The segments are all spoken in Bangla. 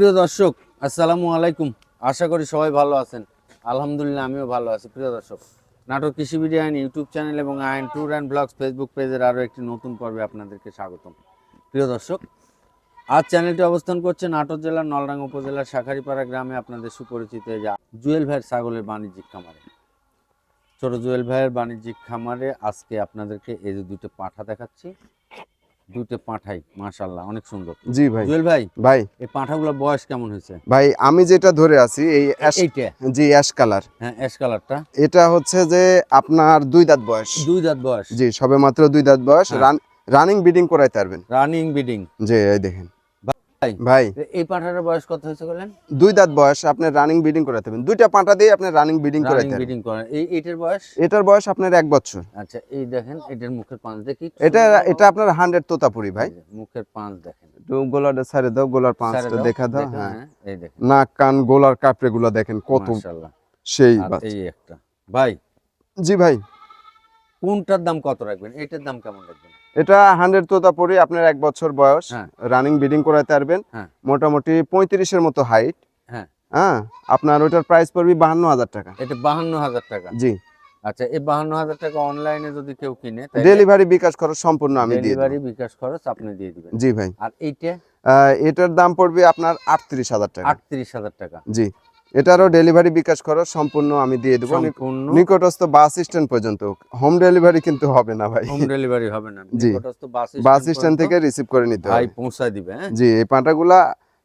সুপ্রিয় দর্শক, আসসালামু আলাইকুম। আশা করি সবাই ভালো আছেন। আলহামদুলিল্লাহ, আমিও ভালো আছি, প্রিয় দর্শক। নাটক কৃষি আইন ইউটিউব চ্যানেল এবং আইন ট্যুর অ্যান্ড ব্লগস ফেসবুক পেজের আরও একটি নতুন পর্বে আপনাদেরকে স্বাগতম। প্রিয় দর্শক, আজ চ্যানেলটি অবস্থান করছে নাটোর জেলার নলডাঙ্গা উপজেলার শাখারিপাড়া গ্রামে আপনাদের সুপরিচিত যে জুয়েল ভাইয়ের ছাগলের বাণিজ্যিক খামারে। ছোট জুয়েল ভাইয়ের বাণিজ্যিক খামারে আজকে আপনাদেরকে এই যে দুটো পাঠা দেখাচ্ছি। দুটো পাঁঠাই অনেক সুন্দর। জি ভাই। জুয়েল ভাই ভাই। এই পাঁঠাগুলোর বয়স কেমন হয়েছে? ভাই আমি যেটা ধরে আছি এই এইটা? জি অ্যাশ কালার। হ্যাঁ অ্যাশ কালারটা। এটা হচ্ছে যে আপনার দুই দাঁত বয়স। দুই দাঁত বয়স। জি সবে মাত্র দুই দাঁত বয়স। হ্যাঁ। রানিং বিডিং করাইতে পারবেন। Running bidding. জি এই দেখেন। ভাই। এই পাঁঠাটার বয়স কত হয়েছে বলেন? দুই দাঁত বয়স আপনি রানিং বিডিং করাইতে পারবেন দুইটা পাঁটা দিয়ে আপনি রানিং বিডিং রানিং করাইতে করেন। এই এইটার বয়স? এটার বয়স আপনার এক বছর। আচ্ছা এই দেখেন এটার মুখের পাঁচ দেখি এটা এটা আপনার হান্ড্রেড তোতাপুরি ভাই। মুখের পাঁচ দেখেন। একটু গোলার দাও গোলার পাঁচটা দেখা দাও হ্যাঁ। হ্যাঁ, এই দেখেন। নাক কান গোলার কাপড়ে গুলা দেখেন কত সেই এই একটা। ভাই। জি ভাই। কোনটার দাম কত রাখবেন? এটার দাম কেমন রাখবেন? এটা হান্ড্রেড তোতাপুরি আপনার এক বছর বয়স। হ্যাঁ। রানিং বিডিং করাইতে পারবেন। হ্যাঁ। মোটামুটি পঁয়ত্রিশের মতো হাইট। হ্যাঁ। হ্যাঁ আপনার ওইটার প্রাইস পড়বে বাহান্ন হাজার টাকা। এটা বাহান্ন হাজার টাকা? জি। আচ্ছা এই বাহান্ন হাজার টাকা অনলাইনে যদি কেউ কিনে ডেলিভারি বিকাশ খরচ সম্পূর্ণ আমি দিয়ে ডেলিভারি বিকাশ খরচ আপনি দিয়ে দিবেন। জি ভাই। আর এইটা? এটার দাম পড়বে আপনার আটত্রিশ হাজার টাকা। আটত্রিশ হাজার টাকা। জি। এটারও ডেলিভারি বিকাশ খরচ সম্পূর্ণ আমি দিয়ে দেবো। নিকটস্থ বাস স্ট্যান্ড পর্যন্ত। হোম ডেলিভারি কিন্তু হবে না ভাই। হোম ডেলিভারি হবে না। জি। বাস স্ট্যান্ড থেকে রিসিভ করে নিতে ভাই হবে। পৌঁছায় দিবে হ্যাঁ? জি এই পাঁটাগুলা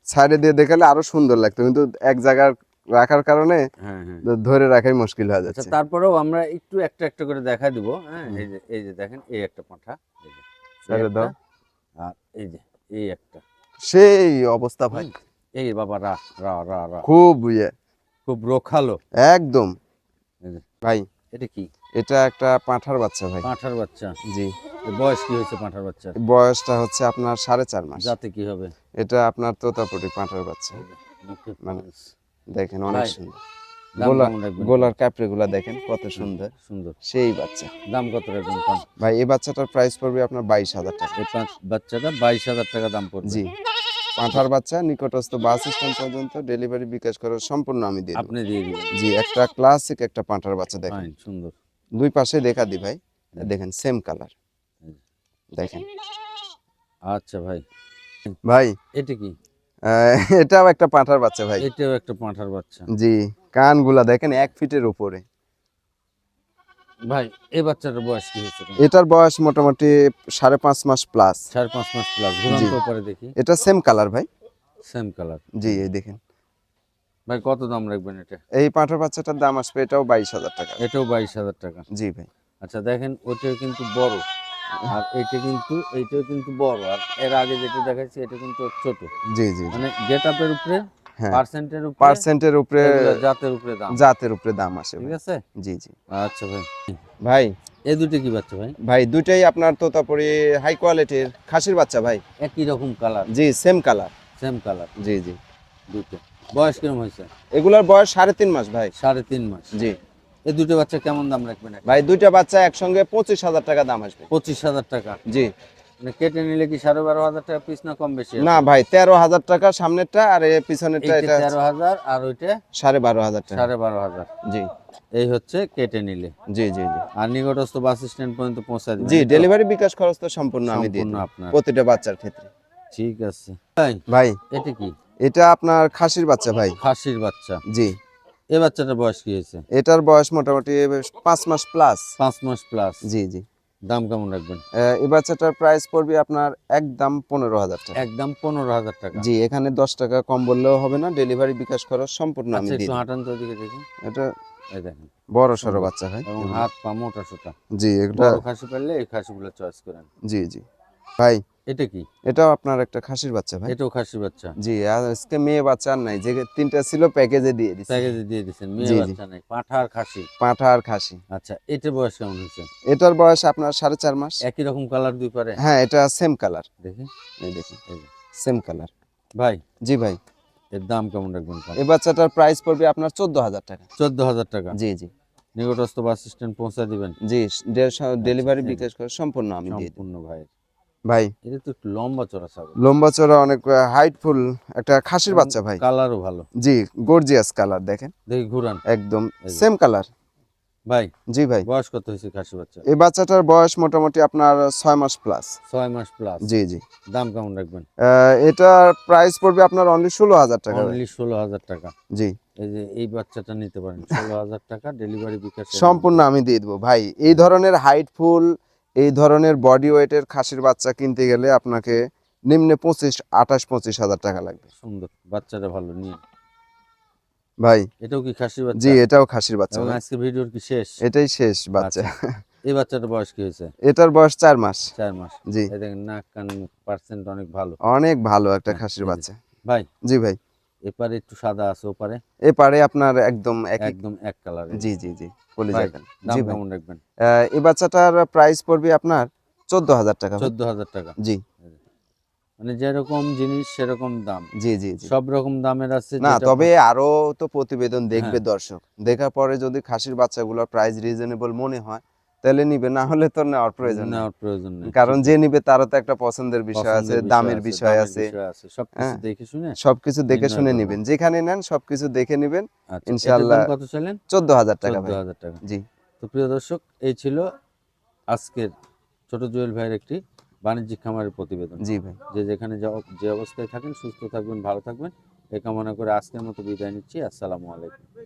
সাইডে দিয়ে দেখালে আরও সুন্দর লাগতো। কিন্তু এক জায়গায় রাখার কারণে হ্যাঁ হ্যাঁ। ধরে রাখাই মুশকিল হয়ে আচ্ছা যাচ্ছে। তারপরেও আমরা একটু একটা একটা করে দেখা দিব হ্যাঁ? এই যে এই যে দেখেন এই একটা পাঁঠা এই যে, দাও। আর এই যে এই একটা। সেই অবস্থা ভাই। এই বাবা রা রা রা রা। খুব ইয়ে। খুব রোখালো। একদম। ভাই। এটা কি? এটা একটা পাঁঠার বাচ্চা ভাই। পাঁঠার বাচ্চা? জি। বয়স কি হয়েছে পাঁঠার বাচ্চা বয়সটা হচ্ছে আপনার সাড়ে চার মাস। যাতে কি হবে? এটা আপনার তোতাপুরি পাঁঠার বাচ্চা। মানে দেখেন অনেক সুন্দর? গোলার কাপড়ে গুলা দেখেন কত সুন্দর। সুন্দর। সেই বাচ্চা। দাম কত রাখবেন ভাই এই বাচ্চাটার প্রাইস পড়বে আপনার বাইশ হাজার টাকা। এই বাচ্চাটা বাইশ হাজার টাকা দাম পড়বে। জি। পাঁঠার বাচ্চা নিকটস্থ বাস স্ট্যান্ড পর্যন্ত ডেলিভারি বিকাশ করে সম্পূর্ণ আমি দিই আপনি দিয়ে দিবেন। জি একটা ক্লাসিক একটা পাঁঠার বাচ্চা দেখেন। সুন্দর। দুই পাশে দেখা দি ভাই দেখেন সেম কালার দেখেন। আচ্ছা ভাই। ভাই। এটা কি? এটাও একটা পাঁঠার বাচ্চা ভাই। এটাও একটা পাঁঠার বাচ্চা। জি কানগুলা দেখেন এক ফিটের উপরে। ভাই এই বাচ্চাটার বয়স কি হয়েছে এটার বয়স মোটামুটি সাড়ে পাঁচ মাস প্লাস চার পাঁচ মাস প্লাস ঘুরান্ত পরে দেখি। এটা সেম কালার ভাই। সেম কালার জি এই দেখেন। ভাই কত দাম রাখবেন এটা? এই পাঁঠার বাচ্চাটার দাম আসবে এটাও বাইশ হাজার টাকা। এটাও বাইশ হাজার টাকা। জি ভাই। আচ্ছা দেখেন ওইটাও কিন্তু বড়। আর এইটা কিন্তু এইটাও কিন্তু বড়। আর এর আগে যেটা দেখাচ্ছি এটা কিন্তু ছোট। জি জি মানে গেট আপের উপরে পার্সেন্টের উপরে? পার্সেন্টের উপরে জাতের উপরে দাম? জাতের উপরে দাম আসে ঠিক আছে? জি জি। আচ্ছা ভাই। ভাই। এই দুটো কি বাচ্চা ভাই? ভাই দুইটাই আপনার তোতাপুরি হাই কোয়ালিটির খাসির বাচ্চা ভাই। একই রকম কালার জি সেম কালার সেম কালার জি জি। দুটো। বয়স কিরম হয়েছে? এগুলার বয়স সাড়ে তিন মাস ভাই। সাড়ে তিন মাস? জি। এই দুটো বাচ্চা কেমন দাম রাখবেন ভাই দুইটা বাচ্চা একসঙ্গে পঁচিশ হাজার টাকা দাম আসবে। পঁচিশ হাজার টাকা? জি। কেটে নিলে কি সাড়ে বারো হাজার টাকা পিস না কম বেশি না ভাই তেরো হাজার টাকা সামনেরটা আর পিছনেরটা এটা তেরো হাজার আর ওইটা সাড়ে বারো হাজার টাকা। সাড়ে বারো হাজার। জি। এই হচ্ছে কেটে নিলে। জি জি জি। আর নিকটস্থ বাস স্ট্যান্ড পর্যন্ত পৌঁছা দিবেন। জি ডেলিভারি বিকাশ খরচ তো সম্পূর্ণ আমি দিই আপনার। প্রতিটা বাচ্চার ক্ষেত্রে। ঠিক আছে। ভাই। এটা কি? এটা আপনার খাসির বাচ্চা ভাই। খাসির বাচ্চা। জি। এই বাচ্চাটার বয়স কি হয়েছে? এটার বয়স মোটামুটি পাঁচ মাস প্লাস পাঁচ মাস প্লাস জি জি। দাম কেমন রাখবেন? এই বাচ্চাটার প্রাইস পড়বে আপনার একদম পনেরো হাজার টাকা। একদম পনেরো হাজার টাকা। জি এখানে দশ টাকা কম বললেও হবে না ডেলিভারি বিকাশ খরচ সম্পূর্ণ আমি আচ্ছা দিই একটু হাঁটান তো ওদিকে দেখি। এটা এই দেখেন। বড় সড়ো বাচ্চা হয় এবং হাত পা মোটা সোটা। জি এটা খাসি পেলে এই খাসিগুলো চয়েস করেন। জি জি। ভাই এটা কি? এটাও আপনার একটা খাসির বাচ্চা ভাই। এটাও খাসি বাচ্চা? জি আজকে মেয়ে বাচ্চা আর নাই যে তিনটা ছিল প্যাকেজে দিয়ে দিচ্ছি প্যাকেজে দিয়ে দিচ্ছেন মেয়ে। বাচ্চা নাই পাঠা আর খাসি। পাঁঠা আর খাসি। আচ্ছা এটার বয়স কেমন হয়েছে? এটার বয়স আপনার সাড়ে চার মাস। একই রকম কালার দুই পারে? হ্যাঁ এটা সেম কালার দেখি। এই দেখুন সেম কালার ভাই? জি ভাই। এর দাম কেমন রাখবেন এই বাচ্চাটার প্রাইস পড়বে আপনার চোদ্দ হাজার টাকা। চোদ্দ হাজার টাকা? জি জি। নিকটস্থ বাস স্ট্যান্ড পৌঁছে দিবেন? জি ডেলিভারি আচ্ছা। বিকাশ করে সম্পূর্ণ আমি দিয়ে সম্পূর্ণ ভাই। ভাই। এটা তো লম্বা চড়া ছাগল। লম্বা চড়া অনেক হাইটফুল একটা খাসির বাচ্চা ভাই। কালারও ভালো। জি গর্জিয়াস কালার দেখেন। দেখি ঘুরান। একদম সেম কালার ভাই জি ভাই। বয়স কত হয়েছে খাসি বাচ্চা? এই বাচ্চাটার বয়স মোটামুটি আপনার ছয় মাস প্লাস ছয় মাস প্লাস জি জি। দাম কেমন রাখবেন? এটার প্রাইস পড়বে আপনার অনলি ষোলো হাজার টাকা। অনলি ষোলো হাজার টাকা। জি। এই যে এই বাচ্চাটা নিতে পারেন। ষোলো হাজার টাকা ডেলিভারি বিকাশ সম্পূর্ণ আমি দিয়ে দেবো ভাই। এই ধরনের হাইট ফুল এই ধরনের বডি ওয়েটের খাসির বাচ্চা কিনতে গেলে আপনাকে নিম্নে পঁচিশ আঠাশ পঁচিশ হাজার টাকা লাগবে। সুন্দর বাচ্চাটা ভালো নিয়ে ভাই এটাও কি খাসির বাচ্চা? জি এটাও খাসির বাচ্চা আজকে ভিডিওর কি শেষ? এটাই শেষ বাচ্চা। এই বাচ্চাটার বয়স কি হয়েছে? এটার বয়স চার মাস। চার মাস। জি। দেখেন নাক কান পার্সেন্ট অনেক ভালো। অনেক ভালো একটা হ্যাঁ, খাসির বাচ্চা। ভাই। জি ভাই। এপারে একটু সাদা আছে ওপারে? এপারে আপনার একদম একদম এক কালার জি জি জি যাবেন। জি কেমন রাখবেন? এই বাচ্চাটার প্রাইস পড়বে আপনার চোদ্দ হাজার টাকা চোদ্দ হাজার টাকা। জি। মানে যেরকম জিনিস সেরকম দাম। জি জি জি। সব রকম দামের আছে না তবে আরও তো প্রতিবেদন দেখবে হ্যাঁ। দর্শক। দেখার পরে যদি খাসির বাচ্চাগুলোর প্রাইস রিজনেবল মনে হয় তাহলে নিবে না হলে তো নেওয়ার প্রয়োজন নেওয়ার প্রয়োজন নেই। কারণ যে নিবে তারও তো একটা পছন্দের বিষয় আছে দামের বিষয় আছে। সবকিছু হ্যাঁ। দেখে শুনে সবকিছু দেখে শুনে করব। নিবেন। যেখানে নেন সবকিছু দেখে নিবেন। আচ্ছা, ইনশাআল্লাহ কত চাইলেন? চোদ্দ হাজার টাকা চোদ্দ ভাই হাজার টাকা। জি। তো প্রিয় দর্শক এই ছিল আজকের ছোট জুয়েল ভাইয়ের একটি বাণিজ্যিক খামারের প্রতিবেদন। জি ভাই। যে যেখানে যা- যে অবস্থায় থাকেন সুস্থ থাকবেন ভালো থাকবেন। এই কামনা করে আজকের মতো বিদায় নিচ্ছি। আসসালামু আলাইকুম।